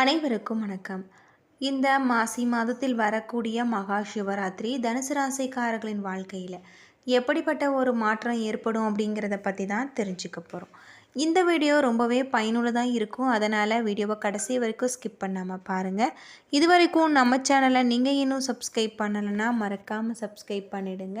அனைவருக்கும் வணக்கம். இந்த மாசி மாதத்தில் வரக்கூடிய மகா சிவராத்திரி தனுசு ராசிக்காரர்களின் வாழ்க்கையில் எப்படிப்பட்ட ஒரு மாற்றம் ஏற்படும் அப்படிங்கிறத பற்றி தான் தெரிஞ்சுக்க போகிறோம் இந்த வீடியோ ரொம்பவே பயனுள்ளதாக இருக்கும். அதனால் வீடியோவை கடைசி வரைக்கும் ஸ்கிப் பண்ணாமல் பாருங்கள் இது வரைக்கும் நம்ம சேனலை நீங்கள் இன்னும் சப்ஸ்கிரைப் பண்ணலைன்னா மறக்காமல் சப்ஸ்கிரைப் பண்ணிடுங்க.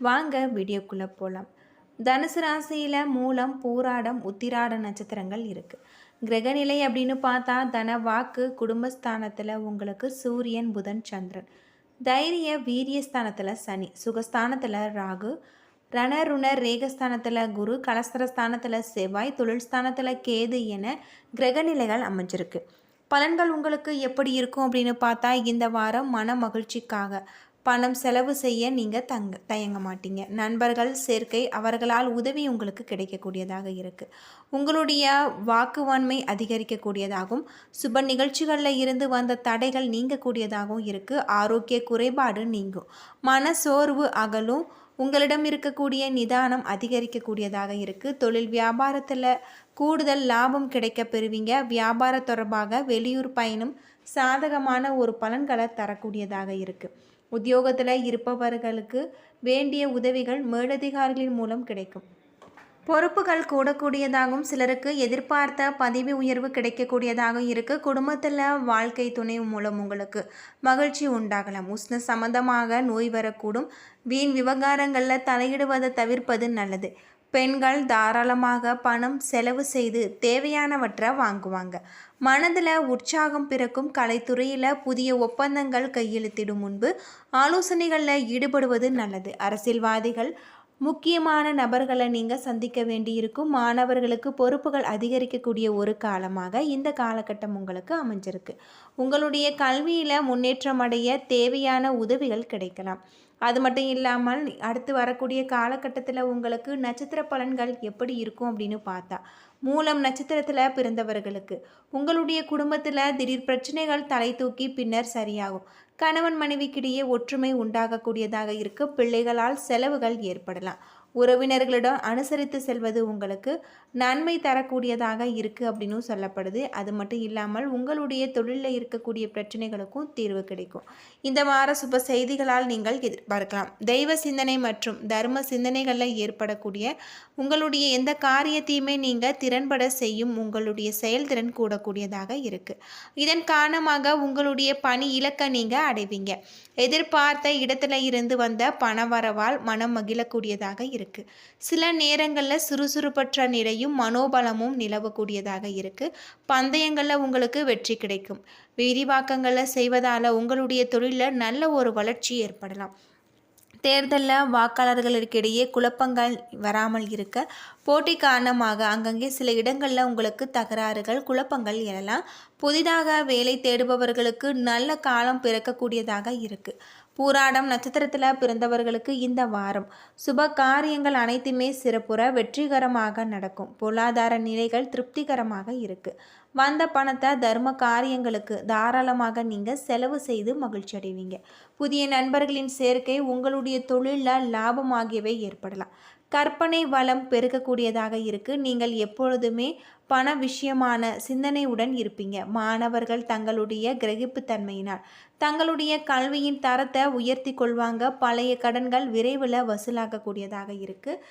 வாங்க வீடியோக்குள்ளே போகலாம் தனுசு ராசியில் மூலம் பூராடம் உத்திராட நட்சத்திரங்கள் இருக்குது கிரகநிலை அப்படின்னு பார்த்தா தன வாக்கு குடும்பஸ்தானத்தில் உங்களுக்கு சூரியன் புதன் சந்திரன். தைரிய வீரியஸ்தானத்தில் சனி. சுகஸ்தானத்தில் ராகு. ரணருண ரேகஸ்தானத்தில் குரு. கலஸ்தரஸ்தானத்தில் செவ்வாய். தொழில் ஸ்தானத்தில் கேது என கிரகநிலைகள் அமைஞ்சிருக்கு. பலன்கள் உங்களுக்கு எப்படி இருக்கும் அப்படின்னு பார்த்தா இந்த வாரம் மன மகிழ்ச்சிக்காக. பணம் செலவு செய்ய நீங்கள் தங்க தயங்க மாட்டீங்க. நண்பர்கள் சேர்க்கை அவர்களால் உதவி உங்களுக்கு கிடைக்கக்கூடியதாக இருக்குது உங்களுடைய வாக்குவான்மை அதிகரிக்கக்கூடியதாகவும் சுப நிகழ்ச்சிகளில் இருந்து வந்த தடைகள் நீங்கக்கூடியதாகவும் இருக்குது ஆரோக்கிய குறைபாடு நீங்கும். மன சோர்வு அகலும். உங்களிடம் இருக்கக்கூடிய நிதானம் அதிகரிக்கக்கூடியதாக இருக்குது தொழில் வியாபாரத்தில் கூடுதல் லாபம் கிடைக்க பெறுவீங்க. வியாபார தொடர்பாக வெளியூர் பயணம் சாதகமான ஒரு பலன்களை தரக்கூடியதாக இருக்குது உத்தியோகத்தில் இருப்பவர்களுக்கு வேண்டிய உதவிகள் மேலதிகாரிகளின் மூலம் கிடைக்கும். பொறுப்புகள் கூடக்கூடியதாகவும் சிலருக்கு எதிர்பார்த்த பதவி உயர்வு கிடைக்கக்கூடியதாகவும் இருக்குது குடும்பத்தில் வாழ்க்கை துணை மூலம் உங்களுக்கு மகிழ்ச்சி உண்டாகலாம். உஷ்ண சம்பந்தமாக நோய் வரக்கூடும். வீண் விவகாரங்களில் தலையிடுவதை தவிர்ப்பது நல்லது. பெண்கள் தாராளமாக பணம் செலவு செய்து தேவையானவற்றை வாங்குவாங்க. மனதில் உற்சாகம் பிறக்கும் கலைத்துறையில் புதிய ஒப்பந்தங்கள் கையெழுத்திடும் முன்பு ஆலோசனைகளில் ஈடுபடுவது நல்லது. அரசியல்வாதிகள் முக்கியமான நபர்களை நீங்கள் சந்திக்க வேண்டியிருக்கும். மாணவர்களுக்கு பொறுப்புகள் அதிகரிக்கக்கூடிய ஒரு காலமாக இந்த காலகட்டம் உங்களுக்கு அமைஞ்சிருக்கு. உங்களுடைய கல்வியில் முன்னேற்றம் அடைய தேவையான உதவிகள் கிடைக்கலாம். அது மட்டும் இல்லாமல் அடுத்து வரக்கூடிய காலகட்டத்தில் உங்களுக்கு நட்சத்திர பலன்கள் எப்படி இருக்கும் அப்படின்னு பார்த்தா மூலம் நட்சத்திரத்தில் பிறந்தவர்களுக்கு. உங்களுடைய குடும்பத்தில் திடீர் பிரச்சனைகள் தலை தூக்கி பின்னர் சரியாகும். கணவன் மனைவிக்கிடையே ஒற்றுமை உண்டாகக்கூடியதாக இருக்கு. பிள்ளைகளால் செலவுகள் ஏற்படலாம். உறவினர்களிடம் அனுசரித்து செல்வது உங்களுக்கு நன்மை தரக்கூடியதாக இருக்குது அப்படின்னு சொல்லப்படுது. அது மட்டும் இல்லாமல் உங்களுடைய தொழிலில் இருக்கக்கூடிய பிரச்சனைகளுக்கும் தீர்வு கிடைக்கும். இந்த வார சுப செய்திகளால் நீங்கள் எதிர்பார்க்கலாம். தெய்வ சிந்தனை மற்றும் தர்ம சிந்தனைகளில் ஏற்படக்கூடிய உங்களுடைய எந்த காரியத்தையுமே நீங்கள் திறன்பட செய்யும் உங்களுடைய செயல்திறன் கூடக்கூடியதாக இருக்குது இதன் காரணமாக உங்களுடைய பணி இலக்கை நீங்கள் அடைவீங்க. எதிர்பார்த்த இடத்துல இருந்து வந்த பணவரவால் மனம் மகிழக்கூடியதாக இருக்கு. சில நேரங்களில் சுறுசுறுப்பற்ற நிலையும் மனோபலமும் நிலவக்கூடியதாக இருக்கு. பந்தயங்களில் உங்களுக்கு வெற்றி கிடைக்கும். விரிவாக்கங்களை செய்வதால் உங்களுடைய தொழிலில் நல்ல ஒரு வளர்ச்சி ஏற்படலாம். தேர்தலில் வாக்காளர்களுக்கிடையே குழப்பங்கள் வராமல் இருக்க போட்டி காரணமாக அங்கங்கே சில இடங்களில் உங்களுக்கு தகராறுகள் குழப்பங்கள் எழலாம். புதிதாக வேலை தேடுபவர்களுக்கு நல்ல காலம் பிறக்கக்கூடியதாக இருக்குது பூராடம் நட்சத்திரத்தில் பிறந்தவர்களுக்கு இந்த வாரம். சுப காரியங்கள் அனைத்துமே சிறப்புற வெற்றிகரமாக நடக்கும். பொருளாதார நிலைகள் திருப்திகரமாக இருக்குது வந்த பணத்தை தர்ம காரியங்களுக்கு தாராளமாக நீங்கள் செலவு செய்து மகிழ்ச்சி அடைவீங்க. புதிய நண்பர்களின் சேர்க்கை உங்களுடைய தொழிலில் லாபம் ஆகியவை ஏற்படலாம். கற்பனை வளம் பெருக்கக்கூடியதாக இருக்குது நீங்கள் எப்பொழுதுமே பண விஷயமான சிந்தனையுடன் இருப்பீங்க. மாணவர்கள் தங்களுடைய கிரகிப்புத்தன்மையினால். தங்களுடைய கல்வியின் தரத்தை உயர்த்தி கொள்வாங்க. பழைய கடன்கள் விரைவில் வசூலாகக்கூடியதாக இருக்குது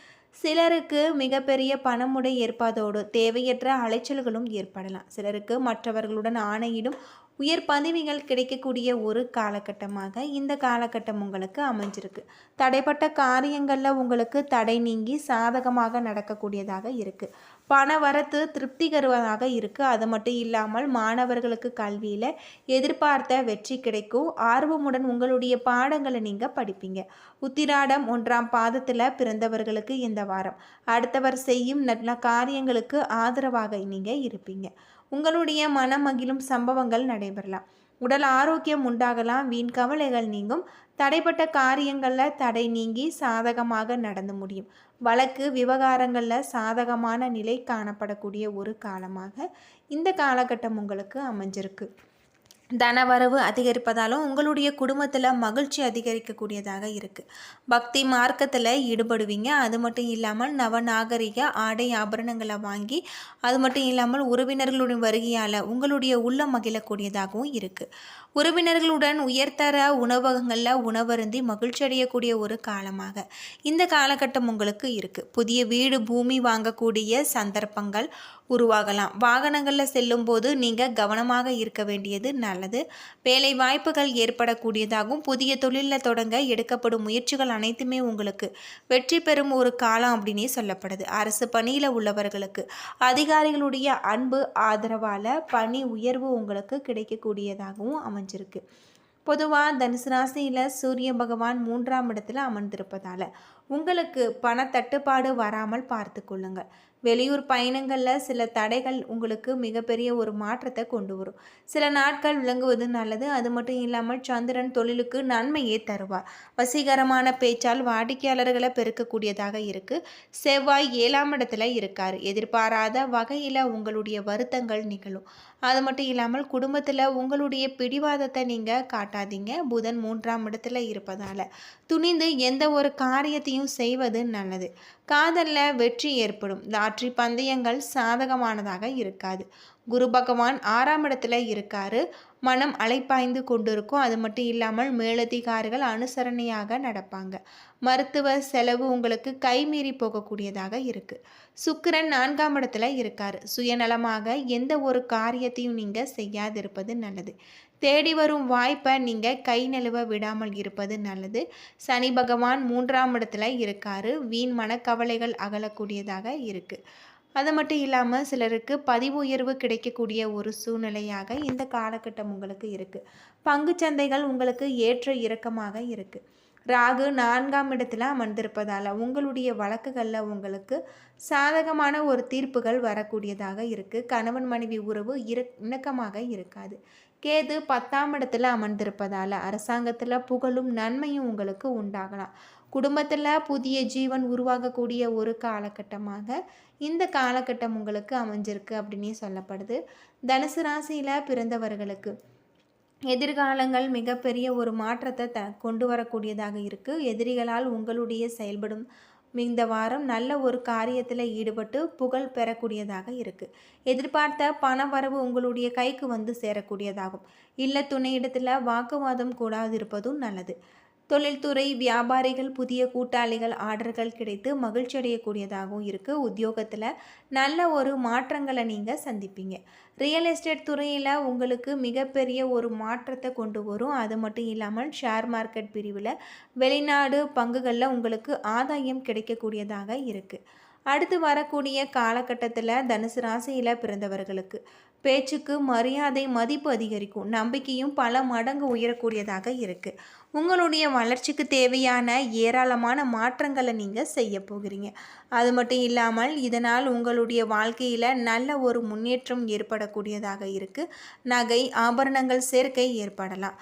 சிலருக்கு மிகப்பெரிய பணமுடை ஏற்பதோடு தேவையற்ற அலைச்சல்களும் ஏற்படலாம். சிலருக்கு மற்றவர்களுடன் ஆணையிடும் உயர் பதவிகள் கிடைக்கக்கூடிய ஒரு காலகட்டமாக இந்த காலகட்டம் உங்களுக்கு அமைஞ்சிருக்கு. தடைப்பட்ட காரியங்களில் உங்களுக்கு தடை நீங்கி சாதகமாக நடக்கக்கூடியதாக இருக்குது பண வரத்து திருப்திகரமாக இருக்குது அது மட்டும் இல்லாமல் மாணவர்களுக்கு கல்வியில் எதிர்பார்த்த வெற்றி கிடைக்கும். ஆர்வமுடன் உங்களுடைய பாடங்களை நீங்கள் படிப்பீங்க. உத்திராடம் ஒன்றாம் பாதத்தில் பிறந்தவர்களுக்கு இந்த வாரம். அடுத்தவர் செய்யும் நல்ல காரியங்களுக்கு ஆதரவாக நீங்கள் இருப்பீங்க. உங்களுடைய மனமகிழும் சம்பவங்கள் நடைபெறலாம். உடல் ஆரோக்கியம் உண்டாகலாம். வீண் கவலைகள் நீங்கும். தடைப்பட்ட காரியங்களில் தடை நீங்கி சாதகமாக நடந்து முடியும். வழக்கு விவகாரங்களில் சாதகமான நிலை காணப்படக்கூடிய ஒரு காலமாக இந்த காலகட்டம் உங்களுக்கு அமைஞ்சிருக்கு. தனவரவு அதிகரிப்பதாலும் உங்களுடைய குடும்பத்தில் மகிழ்ச்சி அதிகரிக்கக்கூடியதாக இருக்குது பக்தி மார்க்கத்தில் ஈடுபடுவீங்க. அது மட்டும் இல்லாமல் நவநாகரிக ஆடை ஆபரணங்களை வாங்கி அது மட்டும் இல்லாமல் உறவினர்களுடைய வருகையால் உங்களுடைய உள்ளம் மகிழக்கூடியதாகவும் இருக்குது உறவினர்களுடன் உயர்தர உணவகங்களில் உணவருந்தி மகிழ்ச்சி அடையக்கூடிய ஒரு காலமாக. இந்த காலகட்டம் உங்களுக்கு இருக்குது புதிய வீடு பூமி வாங்கக்கூடிய சந்தர்ப்பங்கள் உருவாகலாம். வாகனங்களில் செல்லும்போது நீங்கள் கவனமாக இருக்க வேண்டியது நல்லது. வேலை வாய்ப்புகள் ஏற்படக்கூடியதாகவும் புதிய தொழிலில் தொடங்க எடுக்கப்படும் முயற்சிகள் அனைத்துமே உங்களுக்கு வெற்றி பெறும் ஒரு காலம் அப்படின்னே சொல்லப்படுது. அரசு பணியில் உள்ளவர்களுக்கு அதிகாரிகளுடைய அன்பு ஆதரவால் பணி உயர்வு உங்களுக்கு கிடைக்கக்கூடியதாகவும் அமைஞ்சிருக்கு. பொதுவாக தனுசு ராசியில் சூரிய பகவான் மூன்றாம் இடத்துல அமர்ந்திருப்பதால் உங்களுக்கு பண தட்டுப்பாடு வராமல் பார்த்து கொள்ளுங்கள் வெளியூர் பயணங்களில் சில தடைகள் உங்களுக்கு மிகப்பெரிய ஒரு மாற்றத்தை கொண்டு வரும். சில நாட்கள் விளங்குவது நல்லது. அது மட்டும் இல்லாமல் சந்திரன் தொழிலுக்கு நன்மையே தருவார். வசீகரமான பேச்சால் வாடிக்கையாளர்களை பெருக்கக்கூடியதாக இருக்குது செவ்வாய் ஏழாம் இடத்துல இருக்கார். எதிர்பாராத வகையில் உங்களுடைய வருத்தங்கள் நிகழும். அது மட்டும் இல்லாமல் குடும்பத்தில் உங்களுடைய பிடிவாதத்தை நீங்கள் காட்டாதீங்க. புதன் மூன்றாம் இடத்துல இருப்பதால். துணிந்து எந்த ஒரு காரியத்தையும் செய்வது நல்லது. காதலில் வெற்றி ஏற்படும். லாட்ரி பந்தயங்கள் சாதகமானதாக இருக்காது. குரு பகவான் ஆறாம் இடத்துல இருக்காரு. மனம் அலைப்பாய்ந்து கொண்டிருக்கும். அது மட்டும் இல்லாமல் மேலதிகாரிகள் அனுசரணையாக நடப்பாங்க. மருத்துவ செலவு உங்களுக்கு கைமீறி போகக்கூடியதாக இருக்கு. சுக்கிரன் நான்காம் இடத்துல இருக்கார். சுயநலமாக எந்த ஒரு காரியத்தையும் நீங்கள் செய்யாதிருப்பது நல்லது. தேடி வரும் வாய்ப்பை நீங்கள் கை நழுவ விடாமல் இருப்பது நல்லது. சனி பகவான் மூன்றாம் இடத்துல இருக்காரு. வீண் மனக்கவலைகள் அகலக்கூடியதாக இருக்குது அது மட்டும் இல்லாமல் சிலருக்கு பதிவு உயர்வு கிடைக்கக்கூடிய ஒரு சூழ்நிலையாக இந்த காலகட்டம் உங்களுக்கு இருக்குது பங்கு சந்தைகள் உங்களுக்கு ஏற்ற இறக்கமாக இருக்குது ராகு நான்காம் இடத்துல அமர்ந்திருப்பதால் உங்களுடைய வழக்குகளில் உங்களுக்கு சாதகமான ஒரு தீர்ப்புகள் வரக்கூடியதாக இருக்குது கணவன் மனைவி உறவு இரு இணக்கமாக இருக்காது. கேது பத்தாம் இடத்துல அமர்ந்திருப்பதால் அரசாங்கத்தில் புகழும் நன்மையும் உங்களுக்கு உண்டாகலாம். குடும்பத்தில் புதிய ஜீவன் உருவாகக்கூடிய ஒரு காலகட்டமாக இந்த காலகட்டம் உங்களுக்கு அமைஞ்சிருக்கு அப்படின்னே சொல்லப்படுது. தனுசு ராசியில் பிறந்தவர்களுக்கு எதிர்காலங்கள் மிகப்பெரிய ஒரு மாற்றத்தை த கொண்டு வரக்கூடியதாக இருக்குது எதிரிகளால் உங்களுடைய செயல்படும் இந்த வாரம் நல்ல ஒரு காரியத்தில் ஈடுபட்டு புகழ் பெறக்கூடியதாக இருக்குது எதிர்பார்த்த பண வரவு உங்களுடைய கைக்கு வந்து சேரக்கூடியதாகும். இல்லை துணையிடத்தில் வாக்குவாதம் கூடாது இருப்பதும் நல்லது. தொழில்துறை வியாபாரிகள் புதிய கூட்டாளிகள் ஆர்டர்கள் கிடைத்து மகிழ்ச்சி அடையக்கூடியதாகவும் இருக்குது உத்தியோகத்தில் நல்ல ஒரு மாற்றங்களை நீங்கள் சந்திப்பீங்க. ரியல் எஸ்டேட் துறையில் உங்களுக்கு மிகப்பெரிய ஒரு மாற்றத்தை கொண்டு வரும். அது மட்டும் இல்லாமல் ஷேர் மார்க்கெட் பிரிவில் வெளிநாடு பங்குகளில் உங்களுக்கு ஆதாயம் கிடைக்கக்கூடியதாக இருக்குது அடுத்து வரக்கூடிய காலகட்டத்தில் தனுசு ராசியில் பிறந்தவர்களுக்கு பேச்சுக்கு மரியாதை மதிப்பு அதிகரிக்கும். நம்பிக்கையும் பல மடங்கு உயரக்கூடியதாக இருக்குது உங்களுடைய வளர்ச்சிக்கு தேவையான ஏராளமான மாற்றங்களை நீங்கள் செய்ய போகிறீங்க. அது மட்டும் இல்லாமல் இதனால் உங்களுடைய வாழ்க்கையில் நல்ல ஒரு முன்னேற்றம் ஏற்படக்கூடியதாக இருக்குது நகை ஆபரணங்கள் சேர்க்கை ஏற்படலாம்.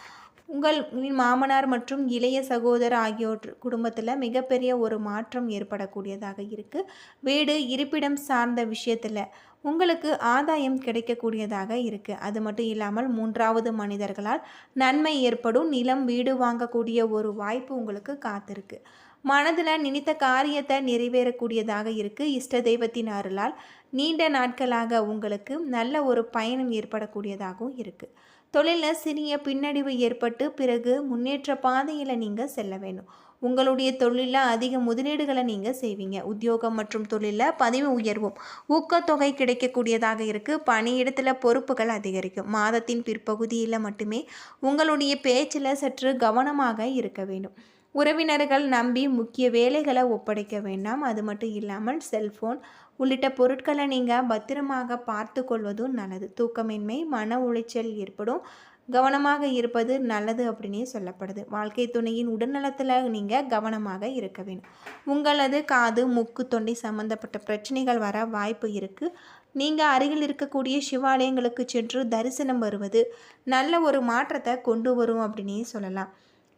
உங்கள் மாமனார் மற்றும் இளைய சகோதரர் ஆகியோர் குடும்பத்தில் மிகப்பெரிய ஒரு மாற்றம் ஏற்படக்கூடியதாக இருக்குது வீடு இருப்பிடம் சார்ந்த விஷயத்தில் உங்களுக்கு ஆதாயம் கிடைக்கக்கூடியதாக இருக்குது அது மட்டும் இல்லாமல் மூன்றாவது மனிதர்களால் நன்மை ஏற்படும். நிலம் வீடு வாங்கக்கூடிய ஒரு வாய்ப்பு உங்களுக்கு காத்திருக்கு. மனதில் நினைத்த காரியத்தை நிறைவேறக்கூடியதாக இருக்குது இஷ்ட தெய்வத்தின் அருளால் நீண்ட நாட்களாக உங்களுக்கு நல்ல ஒரு பயணம் ஏற்படக்கூடியதாகவும் இருக்குது தொழிலில் சிறிய பின்னடைவு ஏற்பட்டு பிறகு முன்னேற்ற பாதையில் நீங்கள் செல்ல வேணும். உங்களுடைய தொழிலில் அதிக முதலீடுகளை நீங்கள் செய்வீங்க. உத்தியோகம் மற்றும் தொழிலில் பதிவு உயர்வும். ஊக்கத்தொகை கிடைக்கக்கூடியதாக இருக்குது பணியிடத்தில் பொறுப்புகள் அதிகரிக்கும். மாதத்தின் பிற்பகுதியில் மட்டுமே உங்களுடைய பேச்சில் சற்று கவனமாக இருக்க வேண்டும். உறவினர்கள் நம்பி முக்கிய வேலைகளை ஒப்படைக்க வேண்டாம். அது மட்டும் இல்லாமல் செல்ஃபோன் உள்ளிட்ட பொருட்களை நீங்கள் பத்திரமாக பார்த்து கொள்வதும் நல்லது. தூக்கமின்மை மன உளைச்சல் ஏற்படும். கவனமாக இருப்பது நல்லது அப்படின்னே சொல்லப்படுது. வாழ்க்கை துணையின் உடல்நலத்தில் நீங்கள் கவனமாக இருக்க வேண்டும். உங்களது காது மூக்கு தொண்டை சம்பந்தப்பட்ட பிரச்சனைகள் வர வாய்ப்பு இருக்குது நீங்கள் அருகில் இருக்கக்கூடிய சிவாலயங்களுக்கு சென்று தரிசனம் வருவது நல்ல ஒரு மாற்றத்தை கொண்டு வரும் அப்படின்னே சொல்லலாம்.